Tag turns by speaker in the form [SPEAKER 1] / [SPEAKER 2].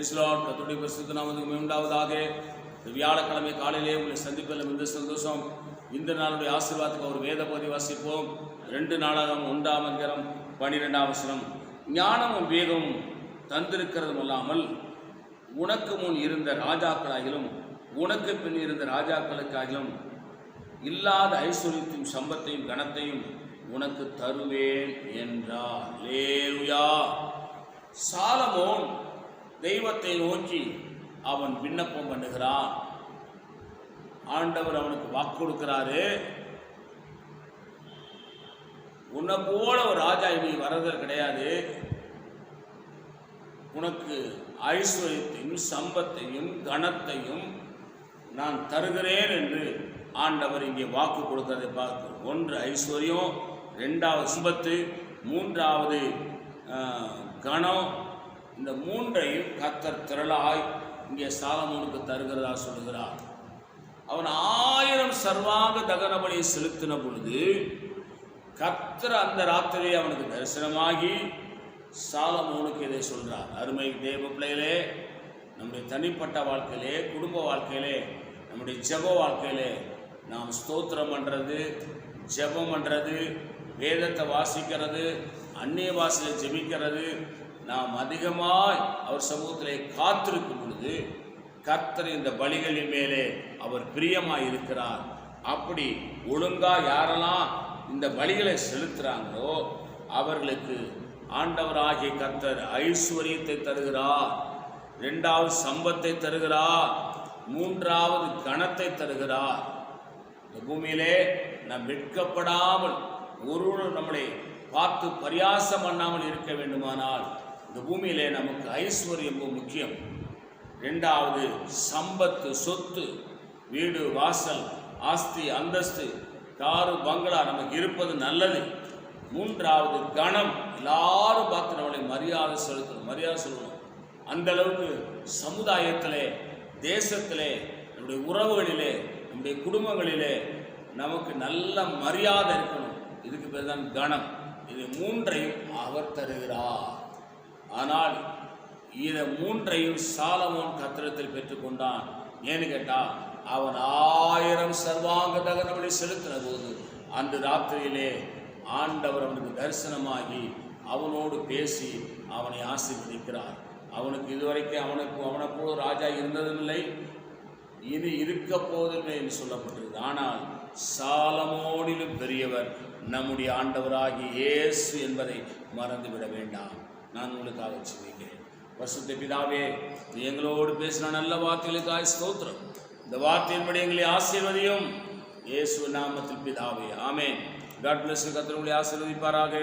[SPEAKER 1] பிரைஸ்லாட் கத்துடைய பரிசுத்த நாமத்துக்கு உண்டாவதாக இந்த வியாழக்கிழமை காலையிலே உங்களை சந்திப்பதில் மிகுந்த சந்தோஷம். இந்த நாளுடைய ஆசீர்வாதத்துக்கு ஒரு வேத பகுதி வாசிப்போம். ரெண்டு நாளாகம் ஒன்றாம் அதிகாரம் பன்னிரெண்டாம் வசனம். ஞானமும் வேதமும் தந்திருக்கிறதும் அல்லாமல் உனக்கு முன் இருந்த ராஜாக்களாகிலும் உனக்கு பின் இருந்த ராஜாக்களுக்காகிலும் இல்லாத ஐஸ்வர்யத்தையும் சம்பத்தையும் கனத்தையும் உனக்கு தருவேன் என்றார். லேலுயா சாலமோன் தெய்வத்தை நோக்கி அவன் விண்ணப்பம் பண்ணுகிறான். ஆண்டவர் அவனுக்கு வாக்கு கொடுக்கிறாரு. உன்னை போல ஒரு ராஜா இனி வர்றது கிடையாது. உனக்கு ஐஸ்வர்யத்தையும் சம்பத்தையும் கனத்தையும் நான் தருகிறேன் என்று ஆண்டவர் இங்கே வாக்கு கொடுக்கிறதை பார்க்கிறோம் ஒன்று ஐஸ்வர்யம் ரெண்டாவது சம்பத்து மூன்றாவது கணம் இந்த மூன்றையும் கத்தர் திரளாய் இங்கே சாலமோனுக்கு தருகிறதா சொல்கிறார் அவன் ஆயிரம் சர்வாங்க தகனபலியை செலுத்தின பொழுது கத்தர் அந்த ராத்திரியை அவனுக்கு தரிசனமாகி சாலமோனுக்கு இதை சொல்றார். அருமை தேவ பிள்ளையிலே நம்முடைய தனிப்பட்ட வாழ்க்கையிலே குடும்ப வாழ்க்கையிலே நம்முடைய ஜெப வாழ்க்கையிலே நாம் ஸ்தோத்திரம் பண்ணுறது ஜெபம் பண்ணுறது வேதத்தை வாசிக்கிறது அந்நிய பாஷையில் ஜெபிக்கிறது நாம் அதிகமாய் அவர் சமூகத்திலே காத்திருக்கும் பொழுது கர்த்தர் இந்த பலிகளின் மேலே அவர் பிரியமாய் இருக்கிறார் அப்படி ஒழுங்கா யாரெல்லாம் இந்த பலிகளை செலுத்துகிறாங்களோ அவர்களுக்கு ஆண்டவராகிய கர்த்தர் ஐஸ்வர்யத்தை தருகிறார். ரெண்டாவது சம்பத்தை தருகிறார். மூன்றாவது கணத்தை தருகிறார். இந்த பூமியிலே நாம் வெட்கப்படாமல் ஒருவரும் நம்மளை பார்த்து பரியாசம் பண்ணாமல் இருக்க வேண்டுமானால் இந்த பூமியிலே நமக்கு ஐஸ்வர்யம் முக்கியம். ரெண்டாவது சம்பத்து சொத்து வீடு வாசல் ஆஸ்தி அந்தஸ்து காரு பங்களா நமக்கு இருப்பது நல்லது. மூன்றாவது கணம். எல்லாரும் பார்த்து நம்மளை மரியாதை செலுத்தணும் மரியாதை சொல்லணும். அந்த அளவுக்கு சமுதாயத்திலே தேசத்திலே நம்முடைய உறவுகளிலே நம்முடைய குடும்பங்களிலே நமக்கு நல்ல மரியாதை இருக்கணும். இதுக்கு பேர் தான் கணம். இது மூன்றையும் அவர் தருகிறார். ஆனால் இதை மூன்றையும் சாலமோன் கத்திரத்தில் பெற்றுக்கொண்டான். ஏன்னு கேட்டால் அவன் ஆயிரம் சர்வாங்க தகனபடி செலுத்தின போது அன்று ராத்திரியிலே ஆண்டவர் அவனுக்கு தரிசனமாகி அவனோடு பேசி அவனை ஆசீர்வதிக்கிறார். அவனுக்கு இதுவரைக்கும் அவனுக்கு அவனை போல ராஜா இருந்ததுமில்லை. இனி இருக்க போவதில்லை என்று சொல்லப்பட்டிருக்கு. ஆனால் சாலமோனிலும் பெரியவர் நம்முடைய ஆண்டவராகி இயேசு என்பதை மறந்துவிட வேண்டாம். நான் உங்களுக்காக சொல்லுகிறேன் பசுத்த பிதாவே நீ எங்களோடு பேசின நல்ல வார்த்தைகளுக்காக ஸ்தோத்திரம். இந்த வார்த்தையின்படி எங்களை ஆசீர்வதியும். இயேசு நாமத்தில் பிதாவே ஆமென். காட் பிளஸ் கத்திரங்களை ஆசீர்வதிப்பாராக.